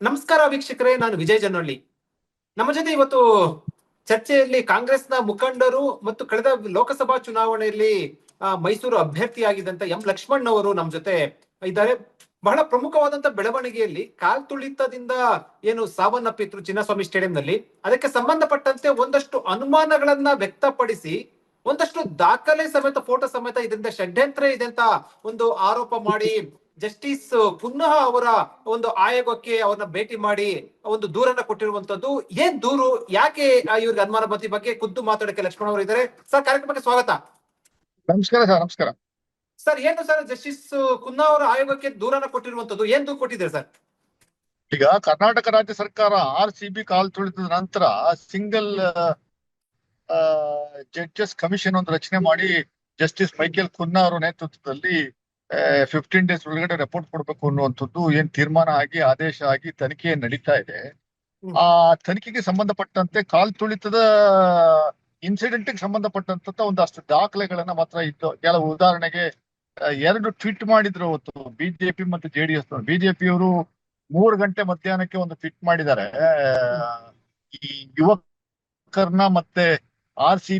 ನಮಸ್ಕಾರ ವೀಕ್ಷಕರೇ, ನಾನು ವಿಜಯ್ ಜನಹಳ್ಳಿ ನಮ್ಮ ಜೊತೆ ಇವತ್ತು ಚರ್ಚೆಯಲ್ಲಿ ಕಾಂಗ್ರೆಸ್ನ ಮುಖಂಡರು ಮತ್ತು ಕಳೆದ ಲೋಕಸಭಾ ಚುನಾವಣೆಯಲ್ಲಿ ಮೈಸೂರು ಅಭ್ಯರ್ಥಿಯಾಗಿದ್ದಂತ ಎಂ. ಲಕ್ಷ್ಮಣ್ ಅವರು ನಮ್ಮ ಜೊತೆ ಇದ್ದಾರೆ. ಬಹಳ ಪ್ರಮುಖವಾದಂತ ಬೆಳವಣಿಗೆಯಲ್ಲಿ ಕಾಲ್ ತುಳಿತದಿಂದ ಏನು ಸಾವನ್ನಪ್ಪಿದ್ರು ಚಿನ್ನಸ್ವಾಮಿ ಸ್ಟೇಡಿಯಂನಲ್ಲಿ. ಅದಕ್ಕೆ ಸಂಬಂಧಪಟ್ಟಂತೆ ಒಂದಷ್ಟು ಅನುಮಾನಗಳನ್ನ ವ್ಯಕ್ತಪಡಿಸಿ, ಒಂದಷ್ಟು ದಾಖಲೆ ಸಮೇತ, ಫೋಟೋ ಸಮೇತ ಇದರಿಂದ ಷಡ್ಯಂತ್ರ ಇದೆ ಅಂತ ಒಂದು ಆರೋಪ ಮಾಡಿ ಜಸ್ಟಿಸ್ ಪುನಃ ಅವರ ಒಂದು ಆಯೋಗಕ್ಕೆ ಅವ್ರನ್ನ ಭೇಟಿ ಮಾಡಿ ಒಂದು ದೂರನ್ನ ಕೊಟ್ಟಿರುವಂತದ್ದು. ಏನ್ ದೂರು? ಯಾಕೆ ಇವ್ರಿಗೆ ಅನುಮಾನ ಬಗ್ಗೆ ಖುದ್ದು ಮಾತಾಡಕ್ಕೆ ಲಕ್ಷ್ಮಣ ಅವರು ಇದ್ದಾರೆ. ಸರ್ ಕಾರ್ಯಕ್ರಮಕ್ಕೆ ಸ್ವಾಗತ. ನಮಸ್ಕಾರ ಸರ್ ನಮಸ್ಕಾರ. ಸರ್ ಏನು ಸರ್ ಜಸ್ಟಿಸ್ ಕುನ್ನಾ ಅವರ ಆಯೋಗಕ್ಕೆ ದೂರನ್ನ ಕೊಟ್ಟಿರುವಂತದ್ದು? ಏನ್ ದೂರು ಕೊಟ್ಟಿದ್ದಾರೆ ಸರ್? ಈಗ ಕರ್ನಾಟಕ ರಾಜ್ಯ ಸರ್ಕಾರ ಆರ್ ಸಿ ಬಿ ಕಾಲ್ ತುಳಿದ ನಂತರ ಸಿಂಗಲ್ ಜಡ್ಜಸ್ ಕಮಿಷನ್ ಒಂದು ರಚನೆ ಮಾಡಿ ಜಸ್ಟಿಸ್ ಮೈಕೆಲ್ ಕುನ್ನಾ ಅವರ ನೇತೃತ್ವದಲ್ಲಿ ಫಿಫ್ಟೀನ್ ಡೇಸ್ ಒಳಗಡೆ ರಿಪೋರ್ಟ್ ಕೊಡಬೇಕು ಅನ್ನುವಂಥದ್ದು ಏನ್ ತೀರ್ಮಾನ ಆಗಿ ಆದೇಶ ಆಗಿ ತನಿಖೆ ನಡೀತಾ ಇದೆ. ಆ ತನಿಖೆಗೆ ಸಂಬಂಧಪಟ್ಟಂತೆ ಕಾಲ್ ತುಳಿತದ ಇನ್ಸಿಡೆಂಟ್ ಸಂಬಂಧಪಟ್ಟಂತ ಒಂದಷ್ಟು ದಾಖಲೆಗಳನ್ನ ಮಾತ್ರ ಇತ್ತು ಕೆಲವು ಉದಾಹರಣೆಗೆ ಎರಡು ಟ್ವೀಟ್ ಮಾಡಿದ್ರು ಅವತ್ತು ಬಿಜೆಪಿ ಮತ್ತು ಜೆಡಿಎಸ್ ಬಿಜೆಪಿ ಅವರು ಮೂರು ಗಂಟೆ ಮಧ್ಯಾಹ್ನಕ್ಕೆ ಒಂದು ಟ್ವೀಟ್ ಮಾಡಿದ್ದಾರೆ. ಈ ಯುವಕರನ್ನ ಮತ್ತೆ ಆರ್ ಸಿ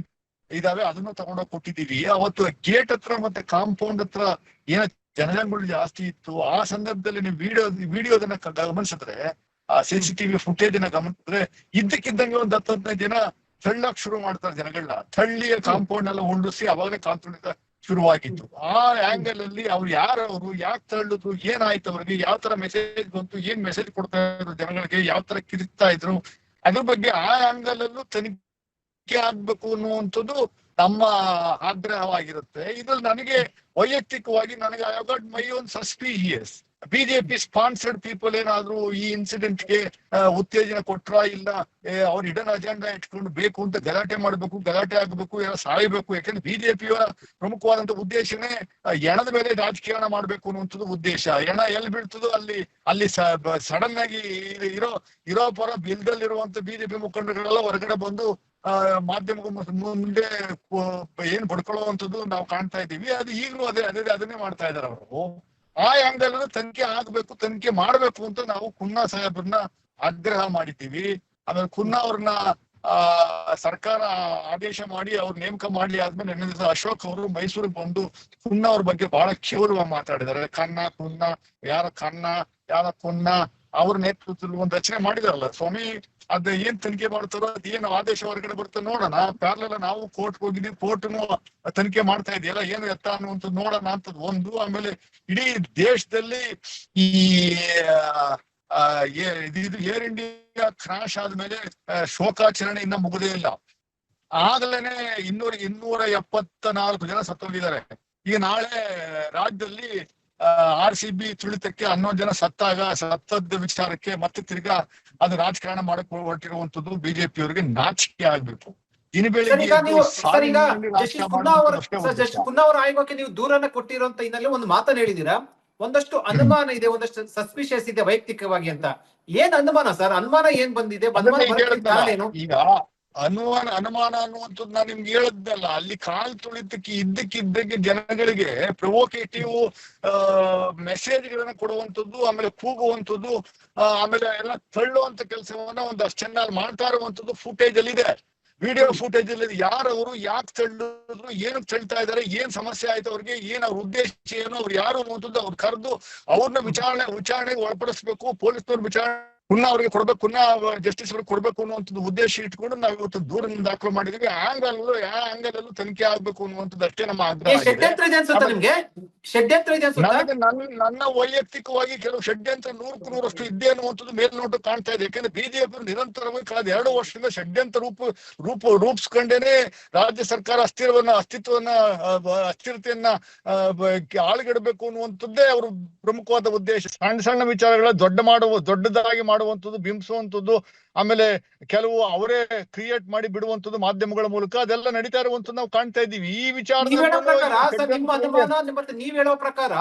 ಇದಾವೆ ಅದನ್ನು ತಗೊಂಡೋಗಿ ಕೊಟ್ಟಿದೀವಿ ಅವತ್ತು ಗೇಟ್ ಹತ್ರ ಮತ್ತೆ ಕಾಂಪೌಂಡ್ ಹತ್ರ ಏನ ಜನಜಂಗುಳಿ ಜಾಸ್ತಿ ಇತ್ತು. ಆ ಸಂದರ್ಭದಲ್ಲಿ ನೀವು ವಿಡಿಯೋ ವಿಡಿಯೋದನ್ನ ಗಮನಿಸಿದ್ರೆ ಆ ಸಿ ಸಿ ಟಿವಿ ಫುಟೇಜ್ ಅನ್ನ ಗಮನಿಸಿದ್ರೆ ಇದ್ದಕ್ಕಿದ್ದಂಗೆ ಒಂದ್ ಹತ್ತು ಹದಿನೈದು ಜನ ತಳ್ಳಕ್ ಶುರು ಮಾಡ್ತಾರೆ ಜನಗಳನ್ನ ತಳ್ಳಿಯ ಕಾಂಪೌಂಡ್ ಎಲ್ಲ ಉಂಡಿಸಿ ಅವಾಗಲೇ ಕಾಂಪೌಂಡ್ ಶುರುವಾಗಿತ್ತು. ಆ ಆಂಗಲ್ ಅಲ್ಲಿ ಅವ್ರು ಯಾರವರು ಯಾಕೆ ತಳ್ಳಿದ್ರು ಏನಾಯ್ತು ಅವ್ರಿಗೆ ಯಾವ ತರ ಮೆಸೇಜ್ ಬಂತು ಏನ್ ಮೆಸೇಜ್ ಕೊಡ್ತಾ ಇದ್ರು ಜನಗಳಿಗೆ ಯಾವ ತರ ಕಿರಿತಾ ಇದ್ರು ಅದ್ರ ಬಗ್ಗೆ ಆ ಆಂಗಲ್ ಅಲ್ಲೂ ತನಿಖೆ ಆಗ್ಬೇಕು ಅನ್ನುವಂಥದ್ದು ನಮ್ಮ ಆಗ್ರಹವಾಗಿರುತ್ತೆ. ಇದ್ರಲ್ಲಿ ನನಗೆ ವೈಯಕ್ತಿಕವಾಗಿ ನನಗೆ I got my own suspicious BJP sponsored people ಏನಾದ್ರು ಈ ಇನ್ಸಿಡೆಂಟ್ಗೆ ಉತ್ತೇಜನ ಕೊಟ್ರ ಇಲ್ಲ ಅವ್ರ ಹಿಡನ್ ಅಜೆಂಡಾ ಇಟ್ಕೊಂಡು ಬೇಕು ಅಂತ ಗಲಾಟೆ ಮಾಡ್ಬೇಕು, ಗಲಾಟೆ ಆಗ್ಬೇಕು ಏನೋ ಸಾಯ್ಬೇಕು. ಯಾಕಂದ್ರೆ ಬಿಜೆಪಿಯ ಪ್ರಮುಖವಾದಂತ ಉದ್ದೇಶನೇ ಎಣದ ಮೇಲೆ ರಾಜಕೀಯ ಮಾಡ್ಬೇಕು ಅನ್ನುವಂಥದ್ದು ಉದ್ದೇಶ. ಎಣ ಎಲ್ಲಿ ಬೀಳ್ತದೋ ಅಲ್ಲಿ ಅಲ್ಲಿ ಸಡನ್ ಆಗಿ ಇರೋ ಇರೋ ಪರ ಬಿಲ್ದಲ್ಲಿರುವಂತ ಬಿಜೆಪಿ ಮುಖಂಡಗಳೆಲ್ಲ ಹೊರಗಡೆ ಬಂದು ಮಾಧ್ಯಮ ಮುಂದೆ ಏನ್ ಬಡ್ಕೊಳ್ಳುವಂಥದ್ದು ನಾವು ಕಾಣ್ತಾ ಇದ್ದೀವಿ. ಅದು ಈಗಲೂ ಅದೇ ಅದೇ, ಅದನ್ನೇ ಮಾಡ್ತಾ ಇದಾರೆ ಅವರು. ಆ ಆಂಗಲ್ ತನಿಖೆ ಆಗ್ಬೇಕು, ತನಿಖೆ ಮಾಡ್ಬೇಕು ಅಂತ ನಾವು ಖುನ್ನಾ ಸಾಹೇಬ್ರನ್ನ ಆಗ್ರಹ ಮಾಡಿದ್ದೀವಿ. ಆಮೇಲೆ ಖುನ್ನಾ ಅವ್ರನ್ನ, ಆ, ಸರ್ಕಾರ ಆದೇಶ ಮಾಡಿ ಅವ್ರ ನೇಮಕ ಮಾಡಿ ಆದ್ಮೇಲೆ ನಿನ್ನೆ ದಿವಸ ಅಶೋಕ್ ಅವರು ಮೈಸೂರಿಗೆ ಬಂದು ಖುನ್ನಾ ಅವ್ರ ಬಗ್ಗೆ ಬಹಳ ಕೇವಲವಾಗಿ ಮಾತಾಡಿದ್ದಾರೆ. ಖನ್ನ, ಖುನ್ನ, ಯಾರ ಖನ್ನ, ಯಾರ ಖುನ್ನ, ಅವ್ರ ನೇತೃತ್ವದಲ್ಲಿ ಒಂದು ರಚನೆ ಮಾಡಿದಾರಲ್ಲ. ಸ್ವಾಮಿ ಅದ ಏನ್ ತನಿಖೆ ಮಾಡ್ತಾರೋ, ಅದ್ ಏನ್ ಆದೇಶ ಹೊರಗಡೆ ಬರುತ್ತೆ ನೋಡೋಣ. ಪ್ಯಾರ್ಲೆಲ್ಲ ನಾವು ಕೋರ್ಟ್ ಹೋಗಿದ್ದೀವಿ ಕೋರ್ಟ್ನು ತನಿಖೆ ಮಾಡ್ತಾ ಇದೆಯಲ್ಲ, ಏನು ಎತ್ತ ಅನ್ನುವಂಥದ್ದು ನೋಡೋಣ ಅಂತದ್ ಒಂದು, ಆಮೇಲೆ ಇಡೀ ದೇಶದಲ್ಲಿ ಈ ಇದು ಏರ್ ಇಂಡಿಯಾ ಕ್ರಾಶ್ ಆದ್ಮೇಲೆ ಶೋಕಾಚರಣೆ ಇನ್ನ ಮುಗುದೇ ಇಲ್ಲ. ಆಗ್ಲೇನೆ ಇನ್ನೂರ ಇನ್ನೂರ ಎಪ್ಪತ್ತ ನಾಲ್ಕು ಜನ ಸತ್ತೋಗಿದ್ದಾರೆ. ಈಗ ನಾಳೆ ರಾಜ್ಯದಲ್ಲಿ ಆರ್ ಸಿ ಬಿ ತುಳಿತಕ್ಕೆ ಹನ್ನೊಂದು ಜನ ಸತ್ತಾಗ ಸತ್ತದ ವಿಚಾರಕ್ಕೆ ಮತ್ತೆ ತಿರ್ಗಾ ಅದು ರಾಜಕಾರಣ ಮಾಡಕ್ ಹೊರಟಿರುವಂತದ್ದು ಬಿಜೆಪಿ ಅವರಿಗೆ ನಾಚಿಕೆ ಆಗ್ಬೇಕು. ಇನ್ನು ಬೆಳಿಗ್ಗೆ ಆಯೋಗಕ್ಕೆ ನೀವು ದೂರನ್ನ ಕೊಟ್ಟಿರುವಂತ ಹಿನ್ನೆಲೆ ಒಂದು ಮಾತನ್ನ ಹೇಳಿದೀರಾ ಒಂದಷ್ಟು ಅನುಮಾನ ಇದೆ ಒಂದಷ್ಟು ಸಸ್ಪಿಷಿಯಸ್ ಇದೆ ವೈಯಕ್ತಿಕವಾಗಿ ಅಂತ. ಏನ್ ಅನುಮಾನ ಸರ್? ಅನುಮಾನ ಏನ್ ಬಂದಿದೆ? ಈಗ ಏನು ಅನುಮಾನ ಅನುಮಾನ ಅನ್ನುವಂಥದ್ದು ನಾನು ನಿಮ್ಗೆ ಹೇಳದ್ನಲ್ಲ, ಅಲ್ಲಿ ಕಾಲ್ ತುಳಿತಕ್ಕೆ ಇದ್ದಕ್ಕಿದ್ದಕ್ಕೆ ಜನಗಳಿಗೆ ಪ್ರೊವೋಕೇಟಿವ್ ಮೆಸೇಜ್ ಗಳನ್ನ ಕೊಡುವಂಥದ್ದು, ಆಮೇಲೆ ಕೂಗುವಂಥದ್ದು ಆಮೇಲೆ ಎಲ್ಲ ತಳ್ಳುವಂತ ಕೆಲಸವನ್ನ ಒಂದಷ್ಟು ಚೆನ್ನಾಗಿ ಮಾಡ್ತಾ ಇರುವಂತದ್ದು ಫುಟೇಜ್ ಅಲ್ಲಿ ಇದೆ ವಿಡಿಯೋ ಫುಟೇಜ್ ಅಲ್ಲಿ. ಯಾರವರು ಯಾಕೆ ತಳ್ಳಿದ್ರು ಏನಕ್ಕೆ ತಳ್ತಾ ಇದಾರೆ, ಏನ್ ಸಮಸ್ಯೆ ಆಯ್ತು ಅವ್ರಿಗೆ, ಏನ್ ಅವ್ರ ಉದ್ದೇಶ, ಏನು, ಅವ್ರು ಯಾರು ಅನ್ನುವಂಥದ್ದು ಅವ್ರು ಕರೆದು ಅವ್ರನ್ನ ವಿಚಾರಣೆ, ವಿಚಾರಣೆಗೆ ಒಳಪಡಿಸ್ಬೇಕು, ಪೊಲೀಸ್ನವ್ರ ವಿಚಾರಣೆ ಪುನಃ ಅವ್ರಿಗೆ ಕೊಡ್ಬೇಕು ಪುನಃ ಜಸ್ಟಿಸ್ ಅವ್ರಿಗೆ ಕೊಡ್ಬೇಕು ಅನ್ನುವಂಥದ್ದು ಉದ್ದೇಶ ಇಟ್ಕೊಂಡು ನಾವು ಇವತ್ತು ದೂರದಿಂದ ದಾಖಲು ಮಾಡಿದೀವಿ. ಆಂಗಲ್ ಯಾವ ಆಂಗಲ್ ಅಲ್ಲೂ ತನಿಖೆ ಆಗ್ಬೇಕು ಅನ್ನುವಂಥದ್ದು ಅಷ್ಟೇ ನಮ್ಮ ಆಗ್ರಹ ನನ್ನ ವೈಯಕ್ತಿಕವಾಗಿ ಕೆಲವು ಷಡ್ಯಂತ್ರ ನೂರಕ್ಕೂ ನೂರಷ್ಟು ಇದ್ದೇ ಅನ್ನುವಂಥದ್ದು ಮೇಲ್ನೋಟ ಕಾಣ್ತಾ ಇದೆ. ಯಾಕಂದ್ರೆ ಬಿಜೆಪಿ ನಿರಂತರವಾಗಿ ಕಳೆದ ಎರಡು ವರ್ಷದಿಂದ ಷಡ್ಯಂತ್ರ ರೂಪ ರೂಪ ರೂಪಿಸ್ಕೊಂಡೇನೆ ರಾಜ್ಯ ಸರ್ಕಾರ ಅಸ್ಥಿರವನ್ನ ಅಸ್ತಿತ್ವವನ್ನ ಅಸ್ಥಿರತೆಯನ್ನ ಆಳುಗೆಡಬೇಕು ಅನ್ನುವಂಥದ್ದೇ ಅವರು ಪ್ರಮುಖವಾದ ಉದ್ದೇಶ. ಸಣ್ಣ ಸಣ್ಣ ವಿಚಾರಗಳ ದೊಡ್ಡ ಮಾಡುವ ದೊಡ್ಡದಾಗಿ ಮಾಡುವಂಥದ್ದು ಬಿಂಬಿಸುವಂಥದ್ದು ಆಮೇಲೆ ಕೆಲವು ಅವರೇ ಕ್ರಿಯೇಟ್ ಮಾಡಿ ಬಿಡುವಂಥದ್ದು ಮಾಧ್ಯಮಗಳ ಮೂಲಕ ಅದೆಲ್ಲ ನಡೀತಾ ಇರುವಂತದ್ದು ನಾವು ಕಾಣ್ತಾ ಇದ್ದೀವಿ. ಈ ವಿಚಾರ ನೀವ್ ಹೇಳೋ ಪ್ರಕಾರ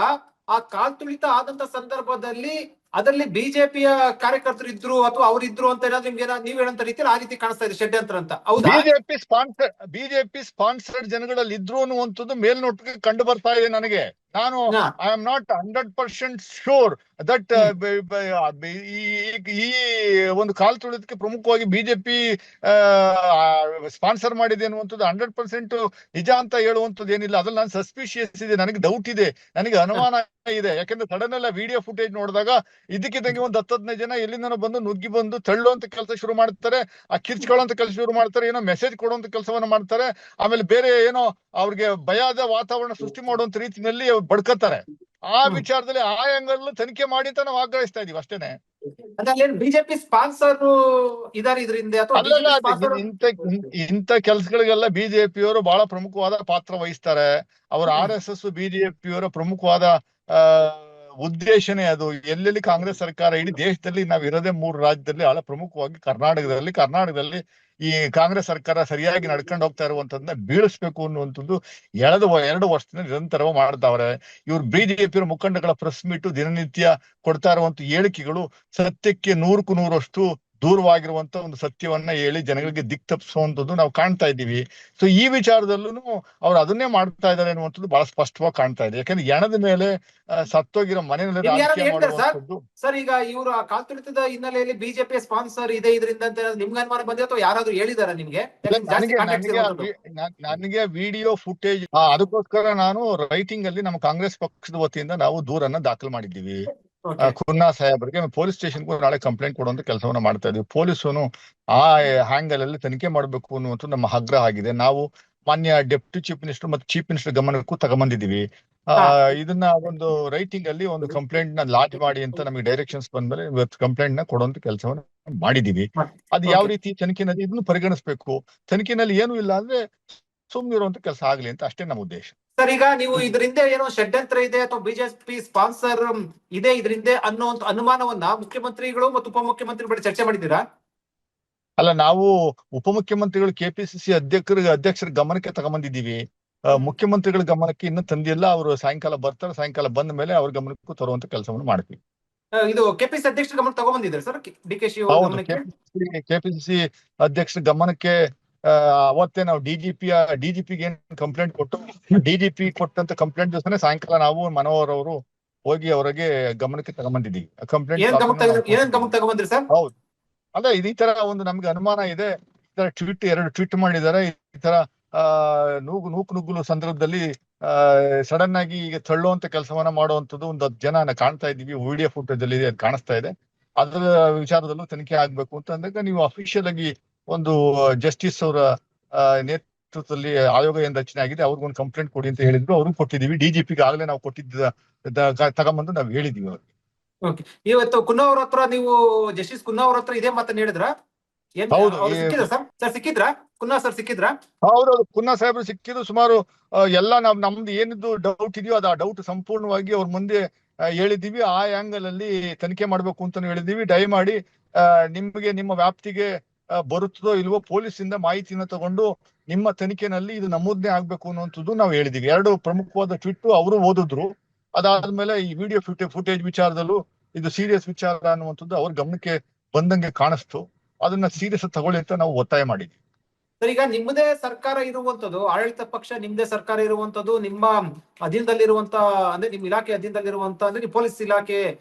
ಆ ಕಾಲ್ ತುಳಿತ ಆದಂತ ಸಂದರ್ಭದಲ್ಲಿ ಅದರಲ್ಲಿ ಬಿಜೆಪಿಯ ಕಾರ್ಯಕರ್ತರು ಇದ್ರು ಅಥವಾ ಅವ್ರು ಇದ್ರು ಅಂತ ಏನಾದ್ರು ನಿಮ್ಗೆ ನೀವ್ ಹೇಳಂತ ರೀತಿಯಲ್ಲಿ ಆ ರೀತಿ ಕಾಣಿಸ್ತಾ ಇದೆ ಷಡ್ಯಂತ್ರ ಅಂತ. ಹೌದಾ? ಬಿಜೆಪಿ ಸ್ಪಾನ್ಸರ್ ಬಿಜೆಪಿ ಸ್ಪಾನ್ಸರ್ಡ್ ಜನಗಳಲ್ಲಿ ಇದ್ರು ಅನ್ನುವಂಥದ್ದು ಮೇಲ್ನೋಟಕ್ಕೆ ಕಂಡು ಬರ್ತಾ ಇದೆ ನನಗೆ. ನಾನು I am not hundred percent sure that ಈ ಒಂದು ಕಾಲ್ ತುಳಿದಕ್ಕೆ ಪ್ರಮುಖವಾಗಿ ಬಿಜೆಪಿ ಸ್ಪಾನ್ಸರ್ ಮಾಡಿದೆ ಅನ್ನುವಂಥದ್ದು ಹಂಡ್ರೆಡ್ ಪರ್ಸೆಂಟ್ ನಿಜ ಅಂತ ಹೇಳುವಂಥದ್ದು ಏನಿಲ್ಲ. ಅದ್ರಲ್ಲಿ ನಾನು ಸಸ್ಪಿಷಿಯಸ್ ಇದೆ. ನನಗೆ ಡೌಟ್ ಇದೆ. ನನಗೆ ಅನುಮಾನ ಇದೆ. ಯಾಕಂದ್ರೆ ಸಡನ್ ಎಲ್ಲ ವಿಡಿಯೋ ಫುಟೇಜ್ ನೋಡಿದಾಗ ಇದಕ್ಕಿದ್ದಂಗೆ ಒಂದು ಹತ್ತು ಹದಿನೈದು ಜನ ಎಲ್ಲಿಂದನೋ ಬಂದು ನುಗ್ಗಿ ಬಂದು ತಳ್ಳುವಂತ ಕೆಲಸ ಶುರು ಮಾಡ್ತಾರೆ. ಆ ಕಿರ್ಚ್ಕೊಳ್ಳುವಂತ ಕೆಲಸ ಶುರು ಮಾಡ್ತಾರೆ. ಏನೋ ಮೆಸೇಜ್ ಕೊಡುವಂತ ಕೆಲಸವನ್ನ ಮಾಡ್ತಾರೆ. ಆಮೇಲೆ ಬೇರೆ ಏನೋ ಅವ್ರಿಗೆ ಭಯದ ವಾತಾವರಣ ಸೃಷ್ಟಿ ಮಾಡುವಂತ ರೀತಿಯಲ್ಲಿ ಅವ್ರು ಬಡ್ಕತ್ತಾರೆ. ಆ ವಿಚಾರದಲ್ಲಿ ಆ ಆಂಗಲ್ ತನಿಖೆ ಮಾಡಿ ಅಂತ ನಾವು ಆಗ್ರಹಿಸ್ತಾ ಇದೀವಿ ಅಷ್ಟೇನೆ. ಬಿಜೆಪಿ ಸ್ಪಾನ್ಸರ್ ಇದಾರೆ ಇದರಿಂದ ಅಥವಾ ಇಂತ ಇನ್- ಕೆಲಸಗಳಿಗೆಲ್ಲ ಬಿಜೆಪಿಯವರು ಬಹಳ ಪ್ರಮುಖವಾದ ಪಾತ್ರ ವಹಿಸ್ತಾರೆ. ಅವ್ರ. ಆರ್ ಎಸ್ ಎಸ್ ಬಿಜೆಪಿಯವರ ಪ್ರಮುಖವಾದ ಆ ಉದ್ದೇಶನೇ ಅದು. ಎಲ್ಲೆಲ್ಲಿ ಕಾಂಗ್ರೆಸ್ ಸರ್ಕಾರ, ಇಡೀ ದೇಶದಲ್ಲಿ ನಾವು ಇರೋದೇ ಮೂರು ರಾಜ್ಯದಲ್ಲಿ ಬಹಳ ಪ್ರಮುಖವಾಗಿ ಕರ್ನಾಟಕದಲ್ಲಿ. ಕರ್ನಾಟಕದಲ್ಲಿ ಈ ಕಾಂಗ್ರೆಸ್ ಸರ್ಕಾರ ಸರಿಯಾಗಿ ನಡ್ಕೊಂಡು ಹೋಗ್ತಾ ಇರುವಂತದ್ನ ಬೀಳಿಸ್ಬೇಕು ಅನ್ನುವಂಥದ್ದು ಎಳೆದು ಎರಡು ವರ್ಷದಿಂದ ನಿರಂತರವಾಗಿ ಮಾಡ್ತಾವ್ರೆ. ಇವ್ರು ಬಿಜೆಪಿ ಮುಖಂಡಗಳ ಪ್ರೆಸ್ ಮೀಟು ದಿನನಿತ್ಯ ಕೊಡ್ತಾ ಇರುವಂತ ಹೇಳಿಕೆಗಳು ಸತ್ಯಕ್ಕೆ ನೂರಕ್ಕೂ ನೂರಷ್ಟು ದೂರವಾಗಿರುವಂತ ಒಂದು ಸತ್ಯವನ್ನ ಹೇಳಿ ಜನಗಳಿಗೆ ದಿಕ್ ತಪ್ಪಿಸುವಂತದ್ದು ನಾವು ಕಾಣ್ತಾ ಇದ್ದೀವಿ. ಸೊ ಈ ವಿಚಾರದಲ್ಲೂ ಅವ್ರು ಅದನ್ನೇ ಮಾಡ್ತಾ ಇದ್ದಾರೆ ಅನ್ನುವಂಥದ್ದು ಬಹಳ ಸ್ಪಷ್ಟವಾಗಿ ಕಾಣ್ತಾ ಇದೆ. ಯಾಕಂದ್ರೆ ಎಣದ ಮೇಲೆ ಸತ್ತೋಗಿರೋ ಮನೆಯಲ್ಲಿ ಸರ್? ಈಗ ಇವರು ಆ ಕಾಲ್ತುಳಿತದ ಹಿನ್ನೆಲೆಯಲ್ಲಿ ಬಿಜೆಪಿ ಸ್ಪಾನ್ಸರ್ ಇದೆ ಇದರಿಂದ ನಿಮ್ಗೆ ಅನುಮಾನ ಬಂದಿದೆ ಅಥವಾ ಯಾರಾದ್ರೂ ಹೇಳಿದಾರ ನಿಮ್ಗೆ? ನನಗೆ ವಿಡಿಯೋ ಫುಟೇಜ್ ಅದಕ್ಕೋಸ್ಕರ ನಾನು ರೈಟಿಂಗ್ ಅಲ್ಲಿ ನಮ್ಮ ಕಾಂಗ್ರೆಸ್ ಪಕ್ಷದ ವತಿಯಿಂದ ನಾವು ದೂರನ್ನ ದಾಖಲು ಮಾಡಿದ್ದೀವಿ. Okay. ಸಾಹೇಬರಿಗೆ ಪೊಲೀಸ್ ಕೂಡ ನಾಳೆ ಕಂಪ್ಲೇಂಟ್ ಕೊಡುವಂತ ಕೆಲಸವನ್ನ ಮಾಡ್ತಾ ಇದೀವಿ ಪೊಲೀಸನು ಆ ಹ್ಯಾಂಗಲ್ ಅಲ್ಲಿ ತನಿಖೆ ಮಾಡಬೇಕು ಅನ್ನುವಂಥ ನಮ್ಮ ಆಗ್ರಹ ಆಗಿದೆ. ನಾವು ಮಾನ್ಯ ಡೆಪ್ಟಿ ಚೀಫ್ ಮಿನಿಸ್ಟರ್ ಮತ್ತು ಚೀಫ್ ಮಿನಿಸ್ಟರ್ ಗಮನಕ್ಕೂ ತಗೊಂಬಂದಿದೀವಿ ಆ, ಇದನ್ನ ಒಂದು ರೈಟಿಂಗ್ ಅಲ್ಲಿ ಒಂದು ಕಂಪ್ಲೇಂಟ್ನ ಲಾಂಚ್ ಮಾಡಿ ಅಂತ ನಮಗೆ ಡೈರೆಕ್ಷನ್ಸ್ ಬಂದ್ಮೇಲೆ ಇವತ್ತು ಕಂಪ್ಲೇಂಟ್ನ ಕೊಡುವಂತ ಕೆಲಸವನ್ನು ಮಾಡಿದೀವಿ ಮಾಡಿ. ಅದು ಯಾವ ರೀತಿ ತನಿಖೆನಲ್ಲಿ ಇದನ್ನು ಪರಿಗಣಿಸಬೇಕು? ತನಿಖೆನಲ್ಲಿ ಏನು ಇಲ್ಲ ಅಂದ್ರೆ ಸುಮ್ಮನೆ ಇರುವಂತ ಕೆಲಸ ಆಗ್ಲಿ ಅಂತ ಅಷ್ಟೇ ನಮ್ಮ ಉದ್ದೇಶ. ಸರ್ ಈಗ ನೀವು ಇದರಿಂದ ಏನೋ ಷಡ್ಯಂತ್ರ ಇದೆ ಅಥವಾ ಬಿಜೆಪಿ ಸ್ಪಾನ್ಸರ್ ಇದೆ ಇದರಿಂದ ಅನ್ನೋ ಅನುಮಾನವನ್ನ ಮುಖ್ಯಮಂತ್ರಿಗಳು ಮತ್ತು ಉಪಮುಖ್ಯಮಂತ್ರಿ ಬಳಿ ಚರ್ಚೆ ಮಾಡಿದ್ದೀರಾ? ಅಲ್ಲ ನಾವು ಉಪಮುಖ್ಯಮಂತ್ರಿಗಳು ಕೆಪಿಸಿಸಿ ಅಧ್ಯಕ್ಷರ ಅಧ್ಯಕ್ಷರ ಗಮನಕ್ಕೆ ತಗೊಂಬಂದಿದ್ದೀವಿ. ಮುಖ್ಯಮಂತ್ರಿಗಳ ಗಮನಕ್ಕೆ ಇನ್ನೂ ತಂದಿಲ್ಲ. ಅವರು ಸಾಯಂಕಾಲ ಬರ್ತಾರೆ. ಸಾಯಂಕಾಲ ಬಂದ ಮೇಲೆ ಅವ್ರ ಗಮನಕ್ಕೂ ತರುವಂತ ಕೆಲಸವನ್ನು ಮಾಡ್ತೀವಿ. ಇದು ಕೆಪಿಸಿ ಅಧ್ಯಕ್ಷರ ಗಮನ ತಗೊಂಡ್ಬಂದಿದ್ದಾರೆ ಸರ್ ಡಿ ಕೆ ಶಿ ಹೌದು. ಗಮನಕ್ಕೆ? ಕೆಪಿಸಿಸಿ ಅಧ್ಯಕ್ಷರ ಗಮನಕ್ಕೆ ಅವತ್ತೇ ನಾವು ಡಿಜಿಪಿ ಡಿಜಿಪಿಗೆ ಏನ್ ಕಂಪ್ಲೇಂಟ್ ಕೊಟ್ಟು ಡಿಜಿಪಿ ಕೊಟ್ಟಂತ ಕಂಪ್ಲೇಂಟ್ ದಿವಸನೇ ಸಾಯಂಕಾಲ ನಾವು ಮನೋಹರ್ ಅವರು ಹೋಗಿ ಅವರಿಗೆ ಗಮನಕ್ಕೆ ತಗೊಂಬಂದಿದ್ದೀವಿ. ಕಂಪ್ಲೇಂಟ್ ಹೌದು. ಅಲ್ಲ ಇದೇ ತರ ಒಂದು ನಮ್ಗೆ ಅನುಮಾನ ಇದೆ. ಈ ತರ ಟ್ವೀಟ್ ಎರಡು ಟ್ವೀಟ್ ಮಾಡಿದ್ದಾರೆ. ಈ ತರ ಆ ನೂಗು ನೂಕು ನುಗ್ಗುಲು ಸಂದರ್ಭದಲ್ಲಿ ಆ ಸಡನ್ ಆಗಿ ಈಗ ತಳ್ಳುವಂತ ಕೆಲಸವನ್ನ ಮಾಡುವಂತದ್ದು ಒಂದು ಹತ್ತು ಜನ ಕಾಣ್ತಾ ಇದೀವಿ ವಿಡಿಯೋ ಫುಟೇಜ್ ಅಲ್ಲಿ ಅದು ಕಾಣಿಸ್ತಾ ಇದೆ. ಅದರ ವಿಚಾರದಲ್ಲೂ ತನಿಖೆ ಆಗ್ಬೇಕು ಅಂತ ಅಂದಾಗ ನೀವು ಅಫಿಷಿಯಲ್ ಆಗಿ ಒಂದು ಜಸ್ಟಿಸ್ ಅವರ ನೇತೃತ್ವದಲ್ಲಿ ಆಯೋಗ ಏನ್ ರಚನೆ ಆಗಿದೆ ಅವ್ರಿಗೊಂದು ಕಂಪ್ಲೇಂಟ್ ಕೊಡಿ ಅಂತ ಹೇಳಿದ್ರು ಅವ್ರಿಗೆ ಕೊಟ್ಟಿದೀವಿ ಡಿಜಿಪಿಗೆ ಆಗ್ಲೇ ನಾವು ಕೊಟ್ಟಿದ್ದ ತಗೊಂಬಂದು ನಾವು ಹೇಳಿದೀವಿ ಅವ್ರಿಗೆ. ಇವತ್ತು ಕುನ್ನಾ ಅವ್ರ ಹತ್ರ ನೀವು ಜಸ್ಟಿಸ್ ಕುನ್ನಾ ಅವ್ರ ಹತ್ರ ಇದೇ ಮಾತನ್ನ ಹೇಳಿದ್ರ? ಸಿಕ್ಕಿದ್ರ ಸರ್? ಸರ್ ಸಿಕ್ಕಿದ್ರಾ? ಕುನ್ನಾ ಸರ್ ಸಿಕ್ಕಿದ್ರಾ? ಹೌದೌದು ಕುನ್ನಾ ಸಾಹೇಬ್ರು ಸಿಕ್ಕಿದ್ರು ಸುಮಾರು ಎಲ್ಲಾ ನಾವ್ ನಮ್ದು ಏನಿದ್ದು ಡೌಟ್ ಇದೆಯೋ ಅದು ಆ ಡೌಟ್ ಸಂಪೂರ್ಣವಾಗಿ ಅವ್ರ ಮುಂದೆ ಹೇಳಿದೀವಿ. ಆ ಆಂಗಲ್ ಅಲ್ಲಿ ತನಿಖೆ ಮಾಡ್ಬೇಕು ಅಂತ ಹೇಳಿದೀವಿ. ದಯಮಾಡಿ ಆ, ನಿಮ್ಗೆ ನಿಮ್ಮ ವ್ಯಾಪ್ತಿಗೆ ಬರುತ್ತದೋ ಇಲ್ವೋ ಇಂದ ಮಾಹಿತಿನ ತಗೊಂಡು ನಿಮ್ಮ ತನಿಖೆನಲ್ಲಿ ಇದು ನಮೂದನೆ ಆಗ್ಬೇಕು ಅನ್ನುವಂಥದ್ದು ನಾವು ಹೇಳಿದೀವಿ. ಎರಡು ಪ್ರಮುಖವಾದ ಟ್ವಿಟ್ ಅವರು ಓದಿದ್ರು. ಅದಾದ್ಮೇಲೆ ಈ ವಿಡಿಯೋ ಫುಟೇಜ್ ವಿಚಾರದಲ್ಲೂ ಇದು ಸೀರಿಯಸ್ ವಿಚಾರ ಅನ್ನುವಂಥದ್ದು ಅವ್ರ ಗಮನಕ್ಕೆ ಬಂದಂಗೆ ಕಾಣಿಸ್ತು. ಅದನ್ನ ಸೀರಿಯಸ್ ತಗೊಳ್ಳಿ ಅಂತ ನಾವು ಒತ್ತಾಯ ಮಾಡಿದ್ವಿ. ಸರ್ ಈಗ ನಿಮ್ಮದೇ ಸರ್ಕಾರ ಇರುವಂತದ್ದು ಆಡಳಿತ ಪಕ್ಷ ನಿಮ್ಮದೇ ಸರ್ಕಾರ ಇರುವಂತದ್ದು ನಿಮ್ಮ ಅಧೀನದಲ್ಲಿರುವಂತ ಅಂದ್ರೆ ನಿಮ್ ಇಲಾಖೆ ಅಧೀನದಲ್ಲಿರುವಂತ ಅಂದ್ರೆ ಪೊಲೀಸ್ ಇಲಾಖೆ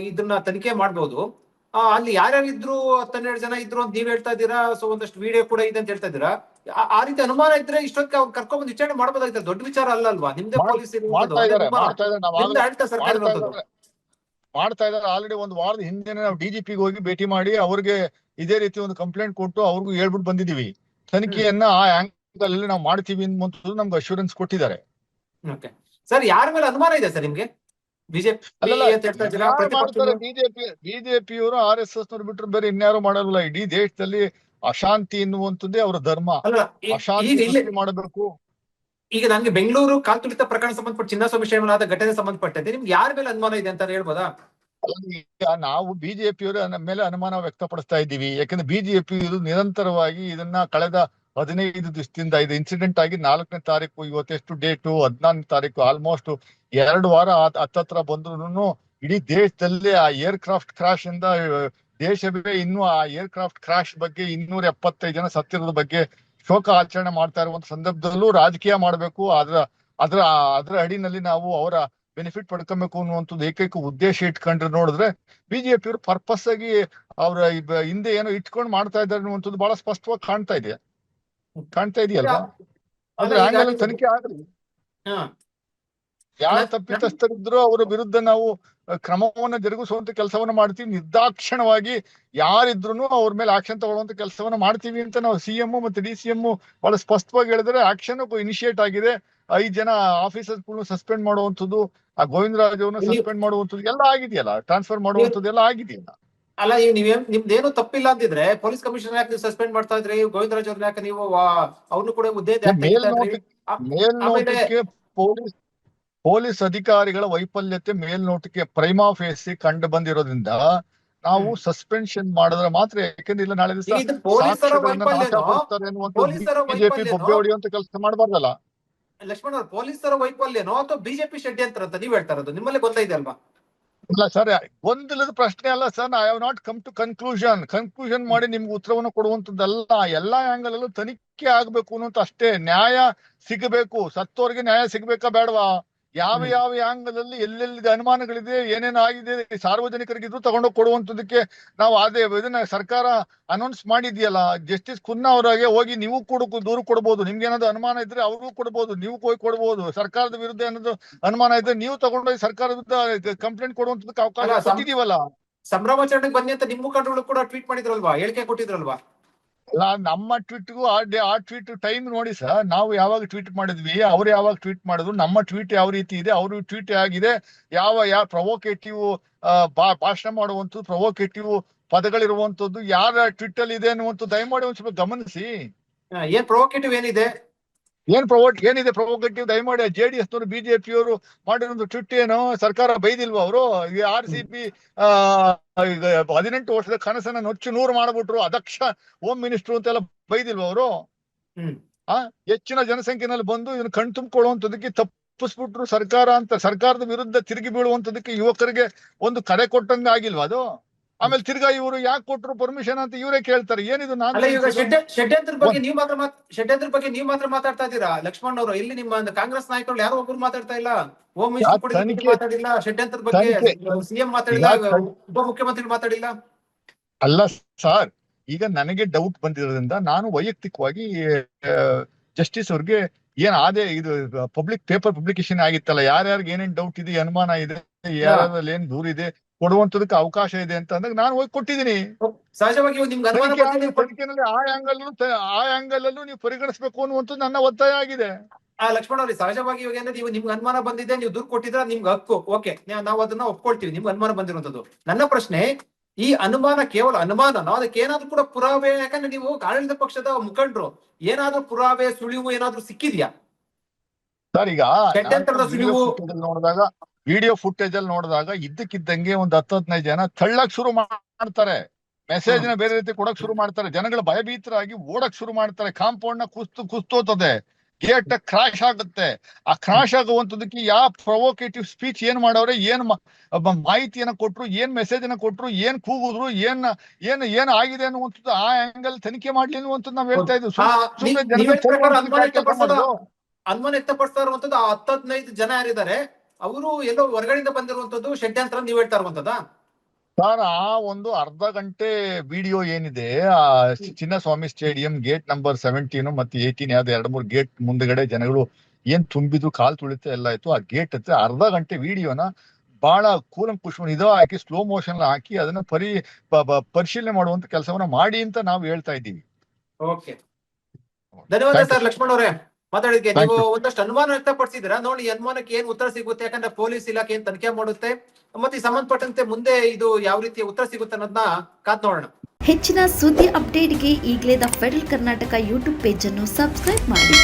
ಇದನ್ನ ತನಿಖೆ ಮಾಡ್ಬೋದು. ಆ, ಅಲ್ಲಿ ಯಾರ್ಯಾರು ಇದ್ರು ಹತ್ತೆರಡು ಜನ ಇದ್ರು ಅಂತ ನೀವ್ ಹೇಳ್ತಾ ಇದ್ದೀರಾ? ಸೊ ಒಂದಷ್ಟು ವಿಡಿಯೋ ಕೂಡ ಇದೆ ಅಂತ ಹೇಳ್ತಾ ಇದ್ದೀರಾ? ಆ- ರೀತಿ ಅನುಮಾನ ಇದ್ರೆ ಇಷ್ಟೊತ್ತಿಗೆ ಅವ್ರು ಕರ್ಕೊಂಡ್ಬಂದು ವಿಚಾರಣೆ ಮಾಡ್ಬೋದಾಗಿತ್ತು. ದೊಡ್ಡ ವಿಚಾರ ಅಲ್ಲ ಅಲ್ವಾ? ನಿಮ್ದೇ ಪೊಲೀಸ್ ಮಾಡ್ತಾ ಇದಾರೆ ಆಲ್ರೆಡಿ ಒಂದು ವಾರದ ಹಿಂದೆ ನಾವು ಡಿಜಿಪಿಗೆ ಹೋಗಿ ಭೇಟಿ ಮಾಡಿ ಅವ್ರಿಗೆ ಇದೇ ರೀತಿ ಒಂದು ಕಂಪ್ಲೇಂಟ್ ಕೊಟ್ಟು ಅವ್ರಿಗೂ ಹೇಳ್ಬಿಟ್ಟು ಬಂದಿದೀವಿ ತನಿಖೆಯನ್ನ ಆ ಆಂಗಲ್ ಅಲ್ಲಿ ನಾವು ಮಾಡ್ತೀವಿ ಅಂತ ನಮ್ಗೆ ಅಶ್ಯೂರೆನ್ಸ್ ಕೊಟ್ಟಿದ್ದಾರೆ. ಸರ್ ಯಾರ ಮೇಲೆ ಅನುಮಾನ ಇದೆ ಸರ್ ನಿಮ್ಗೆ? ಬಿಜೆಪಿ ಬಿಜೆಪಿಯವರು ಆರ್ ಎಸ್ ಎಸ್ ನವರು ಬಿಟ್ಟರೆ ಬೇರೆ ಇನ್ಯಾರು ಮಾಡಲ್ಲ ಇಡೀ ದೇಶದಲ್ಲಿ ಅಶಾಂತಿ ಎನ್ನುವಂತದ್ದೇ ಅವರ ಧರ್ಮ. ಅಶಾಂತಿ ಮಾಡಬೇಕು. ಈಗ ನನಗೆ ಬೆಂಗಳೂರು ಕಾಲ್ತುಳಿತ ಪ್ರಕರಣ ಸಂಬಂಧಪಟ್ಟ ಚಿನ್ನಸ್ವಾಮಿ ಶ್ರೀಮಲಾದ ಘಟನೆ ಸಂಬಂಧಪಟ್ಟಂತೆ ನಿಮ್ಗೆ ಯಾರ ಮೇಲೆ ಅನುಮಾನ ಇದೆ ಅಂತ ಹೇಳ್ಬೋದಾ? ನಾವು ಬಿಜೆಪಿಯವರ ಮೇಲೆ ಅನುಮಾನ ವ್ಯಕ್ತಪಡಿಸ್ತಾ ಇದ್ದೀವಿ. ಯಾಕಂದ್ರೆ ಬಿಜೆಪಿ ಇದು ನಿರಂತರವಾಗಿ ಇದನ್ನ ಕಳೆದ ಹದಿನೈದು ದಿವಸದಿಂದ ಇದು ಇನ್ಸಿಡೆಂಟ್ ಆಗಿ ನಾಲ್ಕನೇ ತಾರೀಕು, ಇವತ್ತೆಷ್ಟು ಡೇಟು ಹದಿನಾಲ್ಕನೇ ತಾರೀಕು ಆಲ್ಮೋಸ್ಟ್ ಎರಡು ವಾರ ಹತ್ತತ್ರ ಬಂದ್ರು ಇಡೀ ದೇಶದಲ್ಲಿ ಆ ಏರ್ ಕ್ರಾಫ್ಟ್ ಕ್ರಾಶ್ ಇಂದ, ದೇಶವೇ ಇನ್ನು ಆ ಏರ್ ಕ್ರಾಫ್ಟ್ ಕ್ರಾಶ್ ಬಗ್ಗೆ ಇನ್ನೂರ ಎಪ್ಪತ್ತೈದು ಜನ ಸತ್ತಿರೋದ್ರ ಬಗ್ಗೆ ಶೋಕ ಆಚರಣೆ ಮಾಡ್ತಾ ಇರುವಂತ ಸಂದರ್ಭದಲ್ಲೂ ರಾಜಕೀಯ ಮಾಡಬೇಕು. ಅದರ ಅದ್ರ ಅದ್ರ ಅಡಿನಲ್ಲಿ ನಾವು ಅವರ ಬೆನಿಫಿಟ್ ಪಡ್ಕೊಬೇಕು ಅನ್ನುವಂಥದ್ದು ಏಕೈಕ ಉದ್ದೇಶ ಇಟ್ಕೊಂಡ್ರೆ ನೋಡಿದ್ರೆ ಬಿಜೆಪಿ ಅವರು ಪರ್ಪಸ್ ಆಗಿ ಅವರ ಹಿಂದೆ ಏನೋ ಇಟ್ಕೊಂಡು ಮಾಡ್ತಾ ಇದ್ದಾರೆ ಅನ್ನುವಂಥದ್ದು ಬಹಳ ಸ್ಪಷ್ಟವಾಗಿ ಕಾಣ್ತಾ ಇದೆ. ಕಾಣ್ತಾ ಇದೆಯಲ್ಲ ಅದ್ರ ಆಂಗಲ್ ತನಿಖೆ ಆಗಲಿ ಯಾರ ತಪ್ಪಿತಸ್ಥರಿದ್ರು ಅವರ ವಿರುದ್ಧ ನಾವು ಕ್ರಮವನ್ನ ಜರುಗಿಸುವಂತ ಕೆಲಸವನ್ನ ಮಾಡ್ತೀವಿ. ನಿರ್ದಾಕ್ಷಣವಾಗಿ ಯಾರಿದ್ರು ಅವ್ರ ಮೇಲೆ ಆಕ್ಷನ್ ತಗೊಳ್ಳುವಂತ ಕೆಲಸವನ್ನ ಮಾಡ್ತೀವಿ ಅಂತ ನಾವು ಸಿಎಂ ಮತ್ತೆ ಡಿ ಸಿ ಎಂ ಬಹಳ ಸ್ಪಷ್ಟವಾಗಿ ಹೇಳಿದ್ರೆ ಆಕ್ಷನ್ ಇನಿಶಿಯೇಟ್ ಆಗಿದೆ. ಐದ್ ಜನ ಆಫೀಸರ್ಸ್ ಸಸ್ಪೆಂಡ್ ಮಾಡುವಂಥದ್ದು ಆ ಗೋವಿಂದರಾಜ್ ಅವ್ರನ್ನ ಸಸ್ಪೆಂಡ್ ಮಾಡುವಂಥದ್ದು ಎಲ್ಲ ಆಗಿದೆಯಲ್ಲ? ಟ್ರಾನ್ಸ್ಫರ್ ಮಾಡುವಂಥದ್ದು ಎಲ್ಲ ಆಗಿದೆಯಲ್ಲ? ಅಲ್ಲ ಈಗ ನೀವೇನ್ ನಿಮ್ದೇನು ತಪ್ಪಿಲ್ಲ ಅಂದಿದ್ರೆ ಪೊಲೀಸ್ ಕಮಿಷನರ್ ಯಾಕೆ ಸಸ್ಪೆಂಡ್ ಮಾಡ್ತಾ ಇದ್ರಿ? ಗೋವಿಂದರಾಜ್ ಅವ್ರನ್ನ ಯಾಕೆ ನೀವು ಅವ್ರನ್ನು ಕೂಡ ಹುದ್ದೆ ಮೇಲ್ನೋಟಕ್ಕೆ ಪೊಲೀಸ್ ಪೊಲೀಸ್ ಅಧಿಕಾರಿಗಳ ವೈಫಲ್ಯತೆ ಮೇಲ್ನೋಟಕ್ಕೆ ಪ್ರೈಮಾ ಫೇಸಿ ಕಂಡು ಬಂದಿರೋದ್ರಿಂದ ನಾವು ಸಸ್ಪೆನ್ಷನ್ ಮಾಡಿದ್ರೆ ಮಾತ್ರ ಯಾಕೆಂದ್ರೆ ಇಲ್ಲ ನಾಳೆ ಬಿಜೆಪಿ? ಬೊಬ್ಬೆ ಹೊಡೆಯುವಂತ ಕೆಲಸ ಮಾಡಬಾರ್ದಲ್ಲ. ಲಕ್ಷ್ಮಣ್ ಅವ್ರ ಪೊಲೀಸರ ವೈಫಲ್ಯನೋ ಅಥವಾ ಬಿಜೆಪಿ ಷಡ್ಯಂತ್ರ ಅಂತ ನೀವ್ ಹೇಳ್ತಾ ಇರೋದು? ನಿಮ್ಮಲ್ಲಿ ಅಲ್ವಾ ಇಲ್ಲ ಸರ್ ಗೊಂದಲದ ಪ್ರಶ್ನೆ ಅಲ್ಲ sir I have not come to conclusion conclusion ಮಾಡಿ ನಿಮ್ಗೆ ಉತ್ತರವನ್ನು ಕೊಡುವಂತದ್ದಲ್ಲ ಎಲ್ಲಾ ಆಂಗಲ್ ಅಲ್ಲೂ ತನಿಖೆ ಆಗ್ಬೇಕು ಅನ್ನೋಂತ ಅಷ್ಟೇ. ನ್ಯಾಯ ಸಿಗಬೇಕು. ಸತ್ತೋರ್ಗೆ ನ್ಯಾಯ ಸಿಗ್ಬೇಕಾ ಬೇಡವಾ? ಯಾವ ಯಾವ ಯಾಂಗದಲ್ಲಿ ಎಲ್ಲೆಲ್ಲಿ ಅನುಮಾನಗಳಿದೆ ಏನೇನು ಆಗಿದೆ ಸಾರ್ವಜನಿಕರಿಗಿದ್ರು ತಗೊಂಡೋಗಿ ಕೊಡುವಂತದಕ್ಕೆ ನಾವು ಅದೇ ಇದನ್ನ ಸರ್ಕಾರ ಅನೌನ್ಸ್ ಮಾಡಿದ್ಯಲ್ಲ ಜಸ್ಟಿಸ್ ಖುನ್ನಾ ಅವರಾಗೆ ಹೋಗಿ ನೀವು ಕೂಡ ದೂರು ಕೊಡ್ಬೋದು. ನಿಮ್ಗೆ ಏನಾದ್ರು ಅನುಮಾನ ಇದ್ರೆ ಅವ್ರಿಗೂ ಕೊಡ್ಬೋದು ನೀವು ಹೋಗಿ ಕೊಡ್ಬೋದು. ಸರ್ಕಾರದ ವಿರುದ್ಧ ಏನಾದ್ರು ಅನುಮಾನ ಇದ್ರೆ ನೀವು ತಗೊಂಡೋಗಿ ಸರ್ಕಾರದ ವಿರುದ್ಧ ಕಂಪ್ಲೇಂಟ್ ಕೊಡುವಂತದಕ್ಕೆ ಅವಕಾಶ ಕೊಟ್ಟಿದೀವಲ್ಲ ಸಂಭ್ರಮಾಚರಣೆಗೆ ಬನ್ನಿ ಅಂತ ನಿಮ್ಮ ಮುಖಂಡರುಗಳು ಕೂಡ ಟ್ವೀಟ್ ಮಾಡಿದ್ರಲ್ವಾ? ಹೇಳಿಕೆ ಕೊಟ್ಟಿದ್ರಲ್ವಾ? ನಮ್ಮ ಟ್ವೀಟ್ಗೂ ಆ ಟ್ವೀಟ್ ಟೈಮ್ ನೋಡಿ ಸರ್, ನಾವು ಯಾವಾಗ ಟ್ವೀಟ್ ಮಾಡಿದ್ವಿ, ಅವ್ರು ಯಾವಾಗ ಟ್ವೀಟ್ ಮಾಡಿದ್ರು, ನಮ್ಮ ಟ್ವೀಟ್ ಯಾವ ರೀತಿ ಇದೆ, ಅವ್ರ ಟ್ವೀಟ್ ಆಗಿದೆ ಯಾವ ಯಾವ ಪ್ರವೋಕೇಟಿವ್ ಭಾಷಣ ಮಾಡುವಂಥದ್ದು ಪ್ರವೋಕೇಟಿವ್ ಪದಗಳಿರುವಂತದ್ದು ಯಾರ ಟ್ವೀಟ್ ಅಲ್ಲಿ ಇದೆ ಅನ್ನುವಂಥದ್ದು ದಯಮಾಡಿ ಒಂದ್ ಸ್ವಲ್ಪ ಗಮನಿಸಿ. ಏನ್ ಪ್ರೊವೋಕೇಟಿವ್ ಏನಿದೆ? ಏನ್ ಪ್ರವೋಟ್ ಏನಿದೆ ಪ್ರವೋಕೇಟಿವ್ ದಯಮಾಡಿ ಜೆ ಡಿ ಎಸ್ ನವರು ಬಿಜೆಪಿ ಅವರು ಮಾಡಿರೋ ಟ್ವಿಟ್ ಏನು? ಸರ್ಕಾರ ಬೈದಿಲ್ವಾ ಅವರು? ಆರ್ ಸಿ ಪಿ ಹದಿನೆಂಟು ವರ್ಷದ ಕನಸನ್ನ ನೊಚ್ಚು ನೂರು ಮಾಡ್ಬಿಟ್ರು ಅದಕ್ಷ ಹೋಮ್ ಮಿನಿಸ್ಟರ್ ಅಂತೆಲ್ಲ ಬೈದಿಲ್ವಾ ಅವರು? ಹ್ಮ್. ಆ ಹೆಚ್ಚಿನ ಜನಸಂಖ್ಯೆನಲ್ಲಿ ಬಂದು ಇದನ್ನ ಕಣ್ ತುಂಬಿಕೊಳ್ಳುವಂತದಕ್ಕೆ ತಪ್ಪಿಸ್ಬಿಟ್ರು ಸರ್ಕಾರ ಅಂತ ಸರ್ಕಾರದ ವಿರುದ್ಧ ತಿರುಗಿ ಬೀಳುವಂತದಕ್ಕೆ ಯುವಕರಿಗೆ ಒಂದು ಕರೆ ಕೊಟ್ಟಂಗೆ ಆಗಿಲ್ವಾ ಅದು? ಆಮೇಲೆ ತಿರ್ಗಾ ಇವರು ಯಾಕೆ ಕೊಟ್ರು ಪರ್ಮಿಷನ್ ಅಂತ ಇವರೇ ಕೇಳ್ತಾರೆ. ಏನಿದು ನಾನು ಷಡ್ಯ ಷಡ್ಯಂತ್ರ ಬಗ್ಗೆ ನೀವು ಮಾತ್ರ ಮಾತ್ ಷಡ್ಯಂತ್ರ ಬಗ್ಗೆ ನೀವು ಮಾತ್ರ ಮಾತಾಡ್ತಾ ಇದ್ದೀರಾ? ಲಕ್ಷ್ಮಣ್ ಅವರು ಇಲ್ಲಿ ನಿಮ್ಮ ಕಾಂಗ್ರೆಸ್ ನಾಯಕರು ಯಾರೋ ಒಬ್ರು ಮಾತಾಡ್ತಾ ಇಲ್ಲ. ಹೋಮ್ ಮಿನಿಸ್ಟರ್ ಮಾತಾಡಿಲ್ಲ. ಷಡ್ಯಂತ್ರ ಬಗ್ಗೆ ಸಿಎಂ ಮಾತಾಡಿಲ್ಲ ಉಪ ಮುಖ್ಯಮಂತ್ರಿ ಉಪಮುಖ್ಯಮಂತ್ರಿ ಮಾತಾಡಿಲ್ಲ. ಅಲ್ಲ ಸರ್ ಈಗ ನನಗೆ ಡೌಟ್ ಬಂದಿರೋದ್ರಿಂದ ನಾನು ವೈಯಕ್ತಿಕವಾಗಿ ಜಸ್ಟಿಸ್ ಅವ್ರಿಗೆ ಏನ್ ಅದೇ ಇದು ಪಬ್ಲಿಕ್ ಪೇಪರ್ ಪಬ್ಲಿಕೇಶನ್ ಆಗಿತ್ತಲ್ಲ ಯಾರ್ಯಾರಿಗೆ ಏನೇನ್ ಡೌಟ್ ಇದೆ ಅನುಮಾನ ಇದೆ ಯಾರ್ಯಾರಲ್ಲಿ ಏನ್ ದೂರ ಇದೆ ಕೊಡುವಂತದಕ್ಕೆ ಅವಕಾಶ ಇದೆ ಅಂತ ಅಂದಾಗ ನಾನು ಹೋಗಿ ಕೊಟ್ಟಿದ್ದೀನಿ. ಸಹಜವಾಗಿ ಆ ಆಂಗಲ್ ಆ ಆಂಗಲ್ ಅಲ್ಲೂ ನೀವು ಪರಿಗಣಿಸಬೇಕು ಅನ್ನುವಂಥದ್ದು ನನ್ನ ಒತ್ತಾಯ ಆಗಿದೆ. ಆ ಲಕ್ಷ್ಮಣ ಅವ್ರಿ ಸಹಜವಾಗಿ ಇವಾಗ ಏನಂದ್ರೆ ನೀವು ನಿಮ್ಗೆ ಅನುಮಾನ ಬಂದಿದೆ ನೀವು ದುರ್ ಕೊಟ್ಟಿದ್ರೆ ನಿಮ್ಗೆ ಹಕ್ಕು. ಓಕೆ ನಾವು ಅದನ್ನ ಒಪ್ಕೊಳ್ತೀವಿ ನಿಮ್ಗೆ ಅನುಮಾನ ಬಂದಿರುವಂತದ್ದು ನನ್ನ ಪ್ರಶ್ನೆ ಈ ಅನುಮಾನ ಕೇವಲ ಅನುಮಾನ ಅದಕ್ಕೆ ಏನಾದ್ರೂ ಕೂಡ ಪುರಾವೆ ಯಾಕಂದ್ರೆ ನೀವು ಆಡಳಿತ ಪಕ್ಷದ ಮುಖಂಡರು ಏನಾದ್ರೂ ಪುರಾವೆ ಸುಳಿವು ಏನಾದ್ರೂ ಸಿಕ್ಕಿದ್ಯಾ? ಸರ್ ಈಗ ನೋಡಿದಾಗ ವಿಡಿಯೋ ಫುಟೇಜ್ ಅಲ್ಲಿ ನೋಡಿದಾಗ ಇದ್ದಕ್ಕಿದ್ದಂಗೆ ಒಂದ್ ಹತ್ತು ಹದಿನೈದು ಜನ ತಳ್ಳಕ್ ಶುರು ಮಾಡ್ತಾರೆ. ಮೆಸೇಜ್ನ ಬೇರೆ ರೀತಿ ಕೊಡಕ್ ಶುರು ಮಾಡ್ತಾರೆ. ಜನಗಳು ಭಯಭೀತರಾಗಿ ಓಡಕ್ ಶುರು ಮಾಡ್ತಾರೆ. ಕಾಂಪೌಂಡ್ನ ಕುಸ್ತು ಕುಸ್ತೋತದೆ. ಗೇಟ್ ಕ್ರಾಶ್ ಆಗುತ್ತೆ. ಆ ಕ್ರಾಶ್ ಆಗುವಂತದಕ್ಕೆ ಯಾವ ಪ್ರೊವೋಕೇಟಿವ್ ಸ್ಪೀಚ್ ಏನ್ ಮಾಡವ್ರೆ ಏನ್ ಮಾಹಿತಿಯನ್ನ ಕೊಟ್ರು ಏನ್ ಮೆಸೇಜ್ ಅನ್ನ ಕೊಟ್ರು ಏನ್ ಕೂಗಿದ್ರು ಏನ್ ಏನ್ ಏನ್ ಆಗಿದೆ ಅನ್ನುವಂಥದ್ದು ಆ ಆಂಗಲ್ ತನಿಖೆ ಮಾಡ್ಲಿ ಅನ್ನುವಂಥದ್ದು ನಾವ್ ಹೇಳ್ತಾ ತಳ್ಳುವಂಥದ್ದು ಅನುಮಾನ ವ್ಯಕ್ತಪಡಿಸ್ತಾ ಇರುವಂತದ್ದು ಆ ಹತ್ತು ಹದಿನೈದು ಜನ ಯಾರಿದ್ದಾರೆ ಅವರು ಎಲ್ಲೋ ಹೊರಗಡೆಯಿಂದ ಬಂದಿರುವಂತದ್ದು ಷಡ್ಯಂತ್ರ ನೀವು ಹೇಳ್ತಾ ಇರುವಂತದ ಸರ್ ಆ ಒಂದು ಅರ್ಧ ಗಂಟೆ ವಿಡಿಯೋ ಏನಿದೆ ಆ Chinnaswamy stadium gate number seventeen ಮತ್ತೆ ಏಯ್ಟೀನ್ ಯಾವ್ದು ಎರಡ್ ಮೂರು ಗೇಟ್ ಮುಂದಗಡೆ ಜನಗಳು ಏನ್ ತುಂಬಿದ್ರು ಕಾಲ್ ತುಳಿತ ಎಲ್ಲ ಆಯ್ತು. ಆ ಗೇಟ್ ಹತ್ರ ಅರ್ಧ ಗಂಟೆ ವಿಡಿಯೋನ ಬಹಳ ಕೂಲಂಕುಷ ಇದೋ ಹಾಕಿ ಸ್ಲೋ ಮೋಷನ್ ಹಾಕಿ ಅದನ್ನ ಪರಿ ಪರಿಶೀಲನೆ ಮಾಡುವಂತ ಕೆಲಸವನ್ನ ಮಾಡಿ ಅಂತ ನಾವು ಹೇಳ್ತಾ ಇದ್ದೀವಿ. ಓಕೆ. ಧನ್ಯವಾದ ಸರ್ ಲಕ್ಷ್ಮಣ್ ಅವರೇ. ಮಾತಾಡಿದ್ಕೆ ನೀವು ಒಂದಷ್ಟು ಅನುಮಾನ ವ್ಯಕ್ತಪಡಿಸಿದ್ದೀರಾ? ನೋಡಿ ಈ ಅನುಮಾನಕ್ಕೆ ಏನ್ ಉತ್ತರ ಸಿಗುತ್ತೆ? ಯಾಕಂದ್ರೆ ಪೊಲೀಸ್ ಇಲಾಖೆ ಏನ್ ತನಿಖೆ ಮಾಡುತ್ತೆ? ಮತ್ತೆ ಸಂಬಂಧಪಟ್ಟಂತೆ ಮುಂದೆ ಇದು ಯಾವ ರೀತಿಯ ಉತ್ತರ ಸಿಗುತ್ತೆ ಅನ್ನೋದನ್ನ ಕಾದ್ ನೋಡೋಣ. ಹೆಚ್ಚಿನ ಸುದ್ದಿ ಅಪ್ಡೇಟ್ಗೆ ಈಗಲೇ ದ ಫೆಡರಲ್ ಕರ್ನಾಟಕ ಯೂಟ್ಯೂಬ್ ಪೇಜನ್ನು ಸಬ್ಸ್ಕ್ರೈಬ್ ಮಾಡಿ.